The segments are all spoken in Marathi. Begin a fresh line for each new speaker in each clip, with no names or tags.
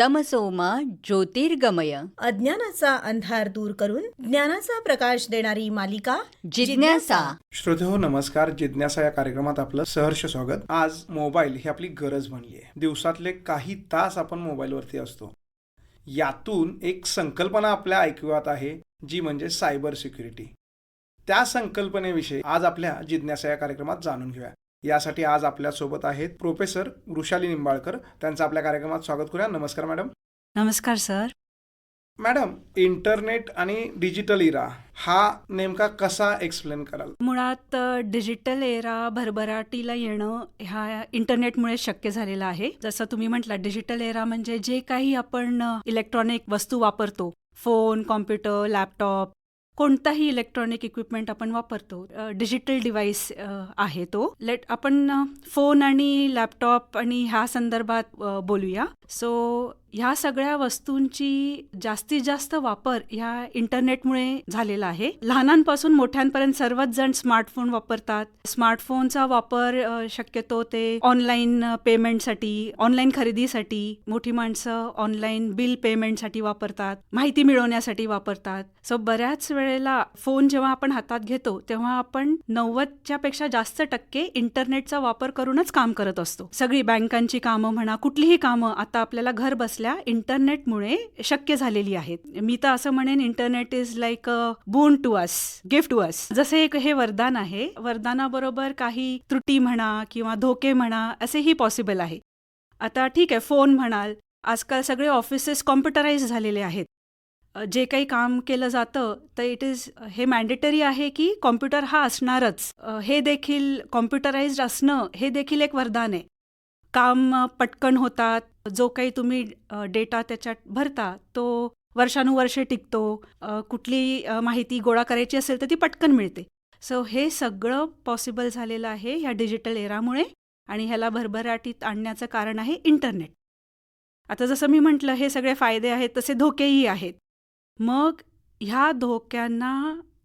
तमसोमा ज्योतिर्गमय.
अज्ञानाचा अंधार दूर करून ज्ञानाचा प्रकाश देणारी मालिका
जिज्ञासा.
श्रोते हो नमस्कार. जिज्ञासा या कार्यक्रमात आपलं सहर्ष स्वागत. आज मोबाईल ही आपली गरज बनली आहे. दिवसातले काही तास आपण मोबाईलवरती असतो. यातून एक संकल्पना आपल्या ऐकवात आहे जी म्हणजे सायबर सिक्युरिटी. त्या संकल्पनेविषयी आज आपल्या जिज्ञासा या कार्यक्रमात जाणून घेऊया. यासाठी आज आपल्यासोबत आहेत प्रोफेसर वृषाली निंबाळकर. त्यांचं आपल्या कार्यक्रमात स्वागत करूया. नमस्कार मॅडम.
नमस्कार सर.
मॅडम इंटरनेट आणि डिजिटल इरा हा नेमका कसा एक्सप्लेन कराल?
मुळात डिजिटल एरा भरभराटीला येणं ह्या इंटरनेटमुळे शक्य झालेलं आहे. जसं तुम्ही म्हटला डिजिटल एरा म्हणजे जे काही आपण इलेक्ट्रॉनिक वस्तू वापरतो फोन कॉम्प्युटर लॅपटॉप कोणताही इलेक्ट्रॉनिक इक्विपमेंट आपण वापरतो. डिजिटल डिव्हाइस आहे तो. लेट आपण फोन आणि लॅपटॉप आणि ह्या संदर्भात बोलूया. सो ह्या सगळ्या वस्तूंची जास्तीत जास्त वापर ह्या इंटरनेटमुळे झालेला आहे. लहानांपासून मोठ्यांपर्यंत सर्वच जण स्मार्टफोन वापरतात. स्मार्टफोनचा वापर शक्यतो ते ऑनलाईन पेमेंटसाठी ऑनलाईन खरेदीसाठी मोठी माणसं ऑनलाईन बिल पेमेंटसाठी वापरतात माहिती मिळवण्यासाठी वापरतात. सो बऱ्याच वेळेला फोन जेव्हा आपण हातात घेतो तेव्हा आपण नव्वदच्या पेक्षा जास्त टक्के इंटरनेटचा वापर करूनच काम करत असतो. सगळी बँकांची कामं म्हणा कुठलीही कामं आता आपल्याला घर बसल्या इंटरनेटमुळे शक्य झालेली आहेत. मी तर असं म्हणेन internet is like a boon to us gift to us जसे एक हे वरदान आहे वरदानाबरोबर काही त्रुटी म्हणा किंवा धोके म्हणा असेही पॉसिबल आहे. आता ठीक आहे फोन म्हणाल आजकाल सगळे ऑफिसेस कॉम्प्युटराईज झालेले आहेत. जे काही काम केलं जातं तर इट इज हे मॅन्डेटरी आहे की कॉम्प्युटर हा असणारच. हे देखील कॉम्प्युटराइज्ड असणं हे देखील एक वरदान आहे. काम पटकन होतात. जो काही तुम्ही डेटा त्याच्यात भरता तो वर्षानुवर्षे टिकतो. कुठली माहिती गोळा करायची असेल तर ती पटकन मिळते. सो हे सगळं पॉसिबल झालेलं आहे ह्या डिजिटल एरामुळे आणि ह्याला भरभराटीत आणण्याचं कारण आहे इंटरनेट आता जसं मी म्हटलं हे सगळे फायदे आहेत तसे धोकेही आहेत. मग ह्या धोक्यांना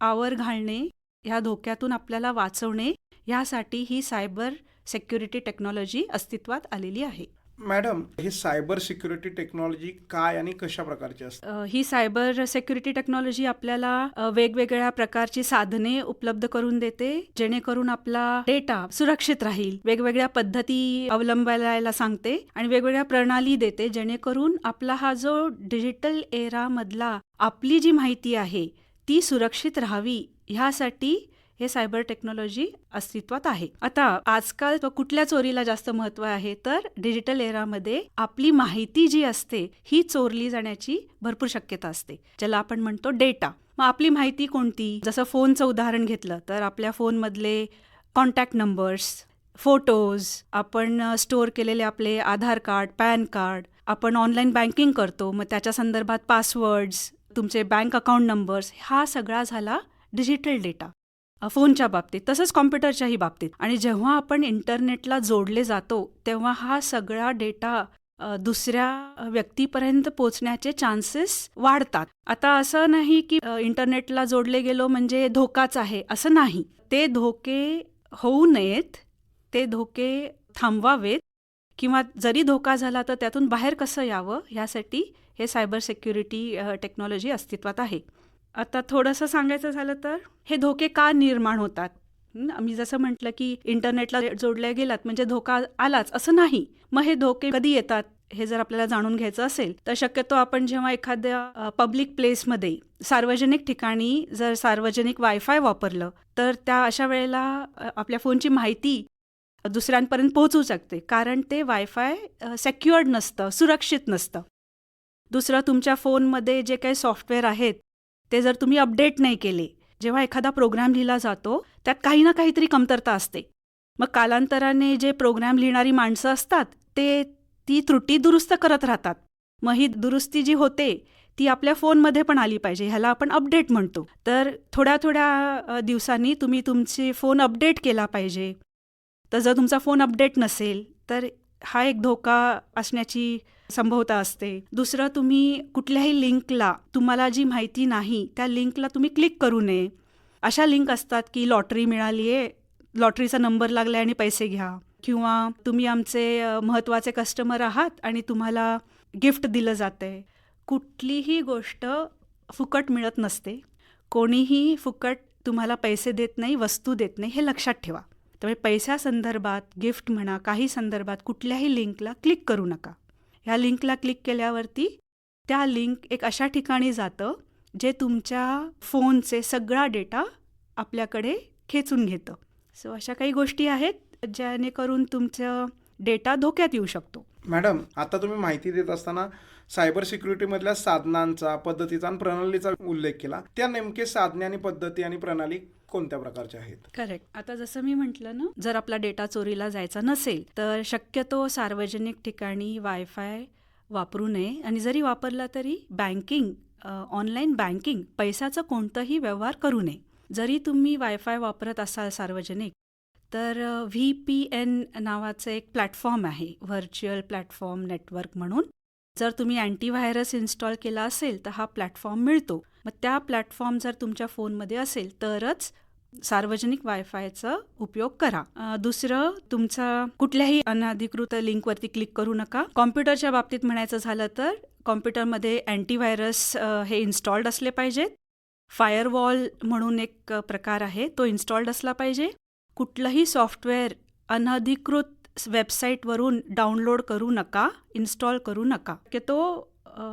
आवर घालणे ह्या धोक्यातून आपल्याला वाचवणे ह्यासाठी ही सायबर सेक्युरिटी टेक्नॉलॉजी अस्तित्वात आलेली आहे.
मॅडम हे सायबर सिक्युरिटी टेक्नॉलॉजी काय आणि कशा प्रकारची असते?
ही सायबर सेक्युरिटी टेक्नॉलॉजी आपल्याला वेगवेगळ्या प्रकारची साधने उपलब्ध करून देते जेणेकरून आपला डेटा सुरक्षित राहील वेगवेगळ्या पद्धती अवलंबायला सांगते आणि वेगवेगळ्या प्रणाली देते जेणेकरून आपला हा जो डिजिटल एरा मधला आपली जी माहिती आहे ती सुरक्षित राहावी. ह्यासाठी हे सायबर टेक्नॉलॉजी अस्तित्वात आहे. आता आजकाल कुठल्या चोरीला जास्त महत्त्व आहे तर डिजिटल एरामध्ये आपली माहिती जी असते ही चोरली जाण्याची भरपूर शक्यता असते. ज्याला आपण म्हणतो डेटा. मग आपली माहिती कोणती? जसं फोनचं उदाहरण घेतलं तर आपल्या फोनमधले कॉन्टॅक्ट नंबर्स फोटोज आपण स्टोअर केलेले आपले आधार कार्ड पॅन कार्ड आपण ऑनलाईन बँकिंग करतो मग त्याच्या संदर्भात पासवर्ड्स तुमचे बँक अकाउंट नंबर्स हा सगळा झाला डिजिटल डेटा. फोनच्या बाबतीत तसंच कॉम्प्युटरच्याही बाबतीत. आणि जेव्हा आपण इंटरनेटला जोडले जातो तेव्हा हा सगळा डेटा दुसऱ्या व्यक्तीपर्यंत पोचण्याचे चान्सेस वाढतात. आता असं नाही की इंटरनेटला जोडले गेलो म्हणजे धोकाच आहे असं नाही. ते धोके होऊ नयेत ते धोके थांबवावेत. किंवा जरी धोका झाला तर त्यातून बाहेर कसं यावं ह्यासाठी हे सायबर सेक्युरिटी टेक्नॉलॉजी अस्तित्वात आहे. आता थोडंसं सांगायचं झालं तर हे धोके का निर्माण होतात? मी जसं म्हटलं की इंटरनेटला जोडल्या गेलात म्हणजे धोका आलाच असं नाही. मग हे धोके कधी येतात हे जर आपल्याला जाणून घ्यायचं असेल तर शक्यतो आपण जेव्हा एखाद्या पब्लिक प्लेसमध्ये सार्वजनिक ठिकाणी जर सार्वजनिक वायफाय वापरलं तर त्या अशा वेळेला आपल्या फोनची माहिती दुसऱ्यांपर्यंत पोहोचू शकते. कारण ते वायफाय सेक्युअर्ड नसतं सुरक्षित नसतं. दुसरं तुमच्या फोनमध्ये जे काही सॉफ्टवेअर आहेत ते जर तुम्ही अपडेट नाही केले जेव्हा एखादा प्रोग्राम लिहिला जातो त्यात काही ना काहीतरी कमतरता असते. मग कालांतराने जे प्रोग्राम लिहिणारी माणसं असतात ते ती त्रुटी दुरुस्त करत राहतात. मग ही दुरुस्ती जी होते ती आपल्या फोनमध्ये पण आली पाहिजे ह्याला आपण अपडेट म्हणतो. तर थोड्या थोड्या दिवसांनी तुम्ही तुमचे फोन अपडेट केला पाहिजे. तर जर तुमचा फोन अपडेट नसेल तर हा एक धोका असण्याची संभवता असते. दुसरं तुम्ही कुठल्याही लिंकला तुम्हाला जी माहिती नाही त्या लिंकला तुम्ही क्लिक करू नये. अशा लिंक असतात की लॉटरी मिळाली आहे लॉटरीचा नंबर लागलाय आणि पैसे घ्या. किंवा तुम्ही आमचे महत्त्वाचे कस्टमर आहात आणि तुम्हाला गिफ्ट दिलं जातंय. कुठलीही गोष्ट फुकट मिळत नसते. कोणीही फुकट तुम्हाला पैसे देत नाही वस्तू देत नाही हे लक्षात ठेवा. त्यामुळे पैशासंदर्भात गिफ्ट म्हणा काही संदर्भात कुठल्याही लिंकला क्लिक करू नका. ह्या लिंकला क्लिक केल्यावरती त्या लिंक एक अशा ठिकाणी जातं जे तुमच्या फोनचे सगळा डेटा आपल्याकडे खेचून घेतं. सो अशा काही गोष्टी आहेत जेणेकरून तुमचं डेटा धोक्यात येऊ शकतो.
मॅडम आता तुम्ही माहिती देत असताना सायबर सिक्युरिटीमधल्या साधनांचा पद्धतीचा आणि प्रणालीचा उल्लेख केला. त्या नेमके साधने आणि पद्धती आणि प्रणाली कोणत्या प्रकारच्या आहेत?
करेक्ट आता जसं मी म्हटलं ना जर आपला डेटा चोरीला जायचा नसेल तर शक्यतो सार्वजनिक ठिकाणी वायफाय वापरू नये. आणि जरी वापरला तरी बँकिंग ऑनलाईन बँकिंग पैशाचं कोणतंही व्यवहार करू नये. जरी तुम्ही वायफाय वापरत असाल सार्वजनिक तर व्ही पी एन नावाचं एक प्लॅटफॉर्म आहे व्हर्च्युअल प्लॅटफॉर्म नेटवर्क म्हणून. जर तुम्ही अँटीव्हायरस इन्स्टॉल केला असेल तर हा प्लॅटफॉर्म मिळतो. मग त्या प्लॅटफॉर्म जर तुमच्या फोनमध्ये असेल तरच सार्वजनिक वायफायचा उपयोग करा. दुसरं तुमचा कुठल्याही अनधिकृत लिंकवरती क्लिक करू नका. कॉम्प्युटरच्या बाबतीत म्हणायचं झालं तर कॉम्प्युटरमध्ये अँटीव्हायरस हे इन्स्टॉल्ड असले पाहिजेत. फायरवॉल म्हणून एक प्रकार आहे तो इन्स्टॉल्ड असला पाहिजे. कुठलंही सॉफ्टवेअर अनधिकृत वेबसाईटवरून डाउनलोड करू नका इन्स्टॉल करू नका. की तो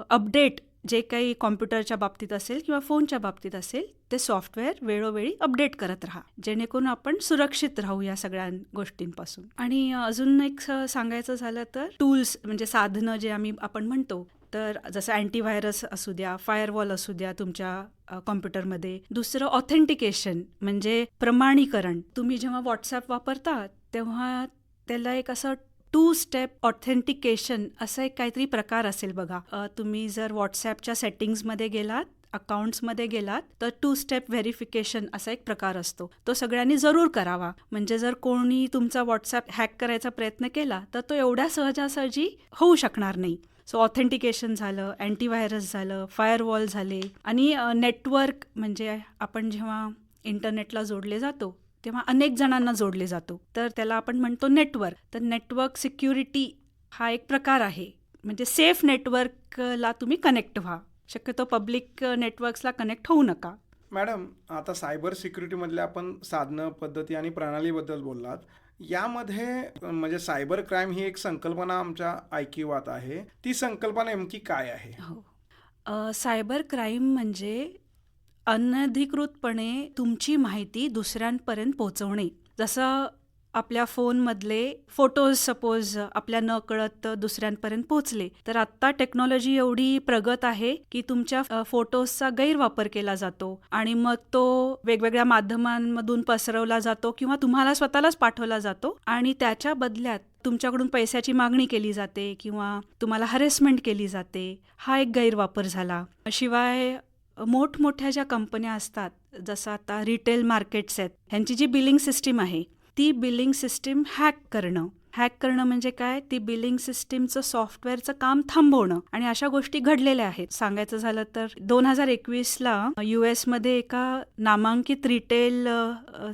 अपडेट जे काही कॉम्प्युटरच्या बाबतीत असेल किंवा फोनच्या बाबतीत असेल ते सॉफ्टवेअर वेळोवेळी अपडेट करत राहा. जेणेकरून आपण सुरक्षित राहू या सगळ्या गोष्टींपासून. आणि अजून एक स- सांगायचं झालं तर टूल्स म्हणजे साधनं जे आम्ही आपण म्हणतो तर जसं अँटीव्हायरस असू द्या फायरवॉल असू द्या तुमच्या कॉम्प्युटरमध्ये दुसरं ऑथेंटिकेशन म्हणजे प्रमाणीकरण. तुम्ही जेव्हा व्हॉट्सॲप वापरता तेव्हा त्याला एक असं टू स्टेप ऑथेंटिकेशन असं एक काहीतरी प्रकार असेल बघा. तुम्ही जर व्हॉट्सॲपच्या सेटिंग्समध्ये गेलात अकाउंट्समध्ये गेलात तर टू स्टेप व्हेरिफिकेशन असा एक प्रकार असतो. तो सगळ्यांनी जरूर करावा. म्हणजे जर कोणी तुमचा व्हॉट्सॲप हॅक करायचा प्रयत्न केला तर तो एवढ्या सहजासहजी होऊ शकणार नाही. सो ऑथेंटिकेशन झालं अँटीव्हायरस झालं फायरवॉल झाले. आणि नेटवर्क म्हणजे आपण जेव्हा इंटरनेटला जोडले जातो तेव्हा अनेक जणांना जोडले जातो. तर त्याला आपण म्हणतो नेटवर्क तर नेटवर्क सिक्युरिटी हा एक प्रकार आहे. म्हणजे सेफ नेटवर्कला तुम्ही कनेक्ट व्हा. शक्यतो पब्लिक नेटवर्क्सला कनेक्ट होऊ नका.
मॅडम आता सायबर सिक्युरिटीमधल्या आपण साधनं पद्धती आणि प्रणालीबद्दल बोललात. यामध्ये म्हणजे सायबर क्राईम ही एक संकल्पना आमच्या ऐकिवात आहे. ती संकल्पना नेमकी काय आहे?
हो. सायबर क्राईम म्हणजे अनधिकृतपणे तुमची माहिती दुसऱ्यांपर्यंत पोहोचवणे. जसं आपल्या फोनमधले फोटोज सपोज आपल्या न कळत दुसऱ्यांपर्यंत पोहोचले तर आत्ता टेक्नॉलॉजी एवढी प्रगत आहे की तुमच्या फोटोजचा गैरवापर केला जातो आणि मग तो वेगवेगळ्या माध्यमांमधून पसरवला जातो किंवा तुम्हाला स्वतःलाच पाठवला जातो आणि त्याच्या बदल्यात तुमच्याकडून पैशाची मागणी केली जाते किंवा तुम्हाला हरेसमेंट केली जाते. हा एक गैरवापर झाला. शिवाय मोठमोठ्या ज्या कंपन्या असतात जसं आता रिटेल मार्केट्स आहेत ह्यांची जी बिलिंग सिस्टीम आहे ती बिलिंग सिस्टीम हॅक करणं. हॅक करणं म्हणजे काय? ती बिलिंग सिस्टीमचं सॉफ्टवेअरचं काम थांबवणं. आणि अशा गोष्टी घडलेल्या आहेत. सांगायचं झालं तर दोन हजार एकवीसला यू एसमध्ये एका नामांकित रिटेल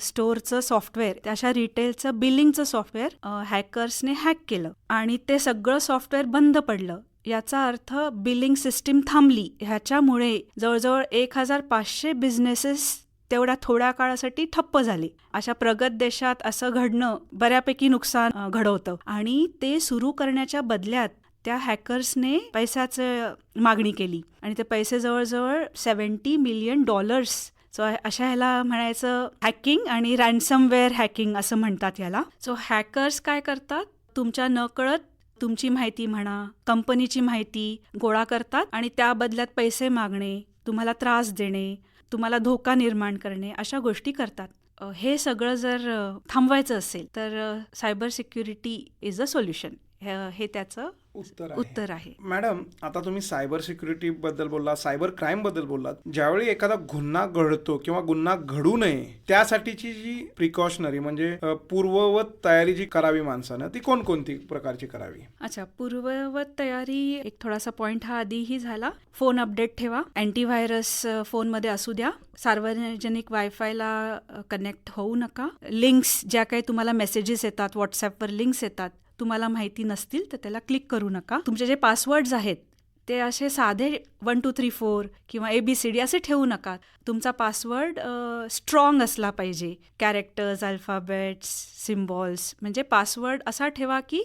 स्टोअरचं सॉफ्टवेअर अशा रिटेलचं बिलिंगचं सॉफ्टवेअर हॅकर्सने हॅक केलं. आणि ते सगळं सॉफ्टवेअर बंद पडलं. याचा अर्थ बिलिंग सिस्टीम थांबली. ह्याच्यामुळे जवळजवळ एक हजार पाचशे बिझनेसेस तेवढ्या थोड्या काळासाठी ठप्प झाले. अशा प्रगत देशात असं घडणं बऱ्यापैकी नुकसान घडवतं. आणि ते सुरू करण्याच्या बदल्यात त्या हॅकर्सने पैशाचं मागणी केली. आणि ते पैसे जवळजवळ सेवन्टी मिलियन डॉलर्स सो अशा ह्याला म्हणायचं हॅकिंग आणि रॅन्समवेअर हॅकिंग असं म्हणतात याला. सो हॅकर्स काय करतात? तुमच्या नकळत तुमची माहिती म्हणा कंपनीची माहिती गोळा करतात आणि त्या बदल्यात पैसे मागणे तुम्हाला त्रास देणे तुम्हाला धोका निर्माण करणे अशा गोष्टी करतात. हे सगळं जर थांबवायचं असेल तर cyber security is a solution. हे त्याचं
उत्तर आहे.
उत्तर आहे.
मॅडम आता तुम्ही सायबर सिक्युरिटी बद्दल बोललात सायबर क्राईमबद्दल बोललात. ज्यावेळी एखादा गुन्हा घडतो किंवा गुन्हा घडू नये त्यासाठीची जी प्रिकॉशनरी म्हणजे पूर्ववत तयारी जी करावी माणसानं ती कोणकोणती प्रकारची करावी?
अच्छा पूर्ववत तयारी एक थोडासा पॉइंट हा आधीही झाला. फोन अपडेट ठेवा. अँटीव्हायरस फोनमध्ये असू द्या. सार्वजनिक वायफायला कनेक्ट होऊ नका. लिंक्स ज्या काही तुम्हाला मेसेजेस येतात व्हॉट्सॲपवर लिंक्स येतात तुम्हाला माहिती नसतील तर त्याला क्लिक करू नका. तुमचे जे पासवर्ड्स आहेत ते असे साधे वन टू थ्री फोर किंवा ए बी सी डी असे ठेवू नका. तुमचा पासवर्ड स्ट्रॉंग असला पाहिजे. कॅरेक्टर्स अल्फाबेट्स सिम्बॉल्स म्हणजे पासवर्ड असा ठेवा की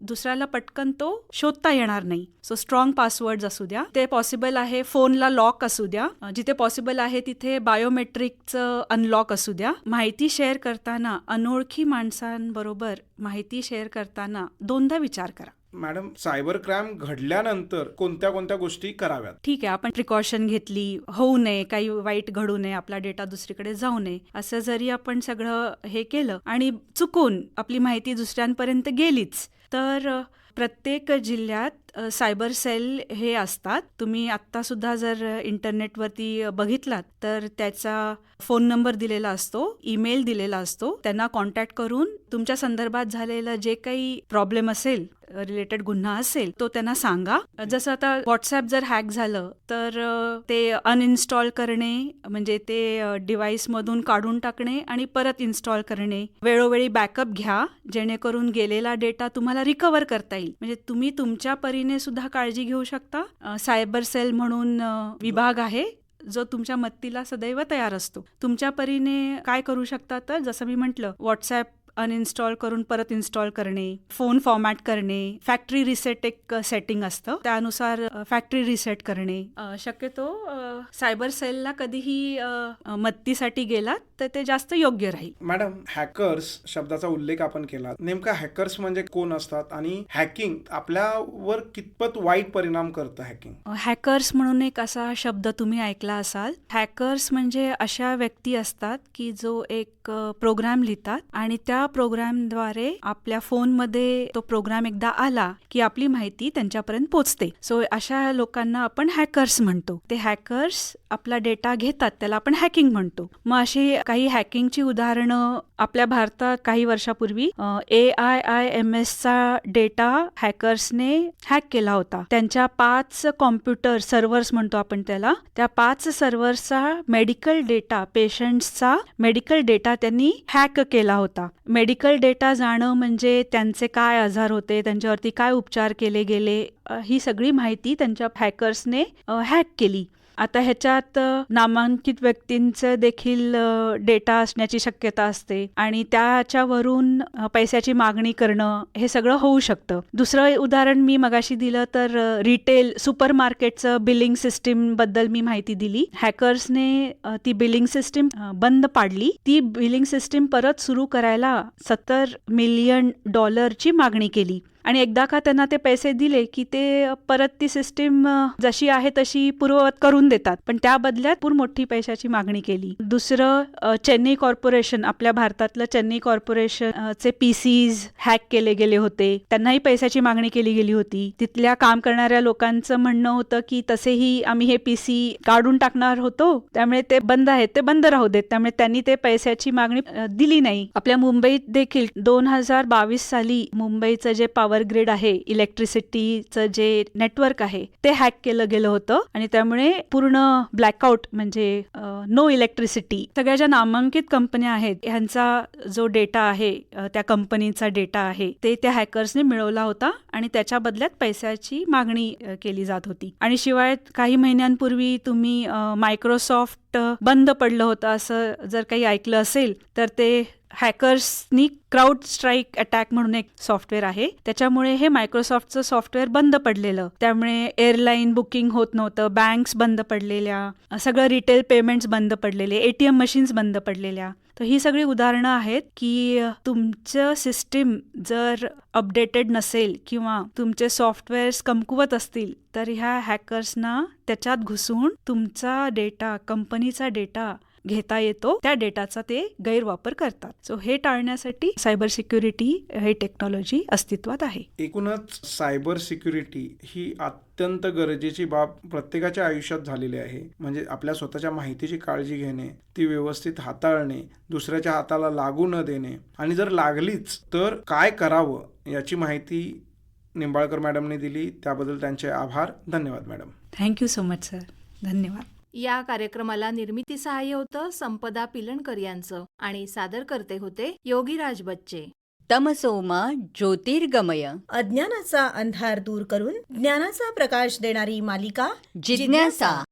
दुसऱ्याला पटकन तो शोधता येणार नाही. सो स्ट्रॉंग पासवर्ड असू द्या. ते पॉसिबल आहे फोनला लॉक असू द्या. जिथे पॉसिबल आहे तिथे बायोमेट्रिकचं अनलॉक असू द्या. माहिती शेअर करताना अनोळखी माणसांबरोबर माहिती शेअर करताना दोनदा विचार करा.
मॅडम सायबर क्राईम घडल्यानंतर कोणत्या कोणत्या गोष्टी कराव्यात?
ठीक आहे आपण प्रिकॉशन घेतली होऊ नये काही वाईट घडू नये आपला डेटा दुसरीकडे जाऊ नये असं जरी आपण सगळं हे केलं आणि चुकून आपली माहिती दुसऱ्यांपर्यंत गेलीच तर प्रत्येक जिल्ह्यात सायबर सेल हे असतात. तुम्ही आत्ता सुद्धा जर इंटरनेटवरती बघितलात तर त्याचा फोन नंबर दिलेला असतो ईमेल दिलेला असतो. त्यांना कॉन्टॅक्ट करून तुमच्या संदर्भात झालेलं जे काही प्रॉब्लेम असेल रिलेटेड गुन्हा असेल तो त्यांना सांगा. जसं आता व्हॉट्सॲप जर हॅक झालं तर ते अनइन्स्टॉल करणे म्हणजे ते डिव्हाइसमधून काढून टाकणे आणि परत इन्स्टॉल करणे. वेळोवेळी बॅकअप घ्या जेणेकरून गेलेला डेटा तुम्हाला रिकवर करता येईल. म्हणजे तुम्ही तुमच्या परीने सुद्धा काळजी घेऊ शकता. सायबर सेल म्हणून विभाग आहे जो तुमच्या मत्तीला सदैव तयार असतो. तुमच्या परीने काय करू शकता तर जसं मी म्हटलं व्हॉट्सॲप अनइन्स्टॉल करून परत इन्स्टॉल करणे फोन फॉर्मॅट करणे फॅक्टरी रिसेट एक सेटिंग असतं. त्यानुसार फॅक्टरी रिसेट करणे. शक्यतो सायबर सेलला कधीही मदतीसाठी गेलात तर ते जास्त योग्य राहील.
मॅडम हॅकर्स शब्दाचा उल्लेख आपण केला. नेमका हॅकर्स म्हणजे कोण असतात आणि हॅकिंग आपल्यावर कितपत वाईट परिणाम करतं हॅकिंग
हॅकर्स म्हणून एक असा शब्द तुम्ही ऐकला असाल. हॅकर्स म्हणजे अशा व्यक्ती असतात की जो एक प्रोग्राम लिहितात आणि त्या प्रोग्रामद्वारे आपल्या फोनमध्ये तो प्रोग्राम एकदा आला की आपली माहिती त्यांच्यापर्यंत पोचते. सो अशा लोकांना आपण हॅकर्स म्हणतो. ते हॅकर्स आपला डेटा घेतात त्याला आपण हॅकिंग म्हणतो. मग अशी काही हॅकिंगची उदाहरणं आपल्या भारतात काही वर्षापूर्वी ए आय आय एम एसचा डेटा हॅकर्सने हॅक केला होता. त्यांच्या पाच कॉम्प्युटर सर्व्हर्स म्हणतो आपण त्याला. त्या पाच सर्व्हर्सचा मेडिकल डेटा पेशंट्सचा मेडिकल डेटा त्यांनी हॅक केला होता. मेडिकल डेटा जाणं म्हणजे त्यांचे काय आजार होते त्यांच्यावरती काय उपचार केले गेले ही सगळी माहिती त्यांच्या हॅकर्सने हॅक केली. आता ह्याच्यात नामांकित व्यक्तींचं देखील डेटा असण्याची शक्यता असते आणि त्याच्यावरून पैशाची मागणी करणं हे सगळं होऊ शकतं. दुसरं उदाहरण मी मगाशी दिलं तर रिटेल सुपर मार्केटचं बिलिंग सिस्टीमबद्दल मी माहिती दिली. हॅकर्सने ती बिलिंग सिस्टीम बंद पाडली. ती बिलिंग सिस्टीम परत सुरू करायला सत्तर मिलियन डॉलरची मागणी केली. आणि एकदा का त्यांना ते पैसे दिले की ते परत ती सिस्टीम जशी आहे तशी पूर्ववत करून देतात. पण त्या बदल्यात पूर मोठी पैशाची मागणी केली. दुसरं चेन्नई कॉर्पोरेशन आपल्या भारतातलं चेन्नई कॉर्पोरेशन चे पीसीज हॅक केले गेले होते. त्यांनाही पैशाची मागणी केली गेली होती. तिथल्या काम करणाऱ्या लोकांचं म्हणणं होतं की तसेही आम्ही हे पीसी काढून टाकणार होतो. त्यामुळे ते बंद आहेत. ते बंद राहू देत. त्यामुळे त्यांनी ते पैशाची मागणी दिली नाही. आपल्या मुंबईत देखील दोन हजार बावीस साली मुंबईचं जे पावर ग्रिड आहे इलेक्ट्रिसिटीचं जे नेटवर्क आहे ते हॅक केलं गेलं होतं. आणि त्यामुळे पूर्ण ब्लॅकआउट म्हणजे नो इलेक्ट्रिसिटी सगळ्या ज्या नामांकित कंपन्या आहेत ह्यांचा जो डेटा आहे त्या कंपनीचा डेटा आहे ते त्या हॅकर्सने मिळवला होता आणि त्याच्या बदल्यात पैशाची मागणी केली जात होती. आणि शिवाय काही महिन्यांपूर्वी तुम्ही मायक्रोसॉफ्ट बंद पडलं होतं असं जर काही ऐकलं असेल तर ते हॅकर्सनी क्राऊड स्ट्राईक अटॅक म्हणून एक सॉफ्टवेअर आहे. त्याच्यामुळे हे मायक्रोसॉफ्टचं सॉफ्टवेअर बंद पडलेलं. त्यामुळे एअरलाईन बुकिंग होत नव्हतं बँक्स बंद पडलेल्या सगळं रिटेल पेमेंट्स बंद पडलेले एटीएम मशीन्स बंद पडलेल्या. तर ही सगळी उदाहरणं आहेत की तुमचं सिस्टीम जर अपडेटेड नसेल किंवा तुमचे सॉफ्टवेअर्स कमकुवत असतील तर ह्या हॅकर्सना त्याच्यात घुसून तुमचा डेटा कंपनीचा डेटा घेता येतो त्या डेटाचा ते गैरवापर करतात. सो हे टाळण्यासाठी सायबर सिक्युरिटी हे टेक्नॉलॉजी अस्तित्वात आहे.
एकूणच सायबर सिक्युरिटी ही अत्यंत गरजेची बाब प्रत्येकाच्या आयुष्यात झालेली आहे. म्हणजे आपल्या स्वतःच्या माहितीची काळजी घेणे ती व्यवस्थित हाताळणे दुसऱ्याच्या हाताला लागू न देणे. आणि जर लागलीच तर काय करावं याची माहिती निंबाळकर मॅडमने दिली. त्याबद्दल त्यांचे आभार. धन्यवाद madam.
Thank you so much sir धन्यवाद.
या कार्यक्रमाला निर्मिती सहाय्य होतं संपदा पिलणकर यांचं आणि सादरकर्ते होते योगीराज बच्चे.
तमसोमा ज्योतिर्गमय.
अज्ञानाचा अंधार दूर करून ज्ञानाचा प्रकाश देणारी मालिका
जिज्ञासा.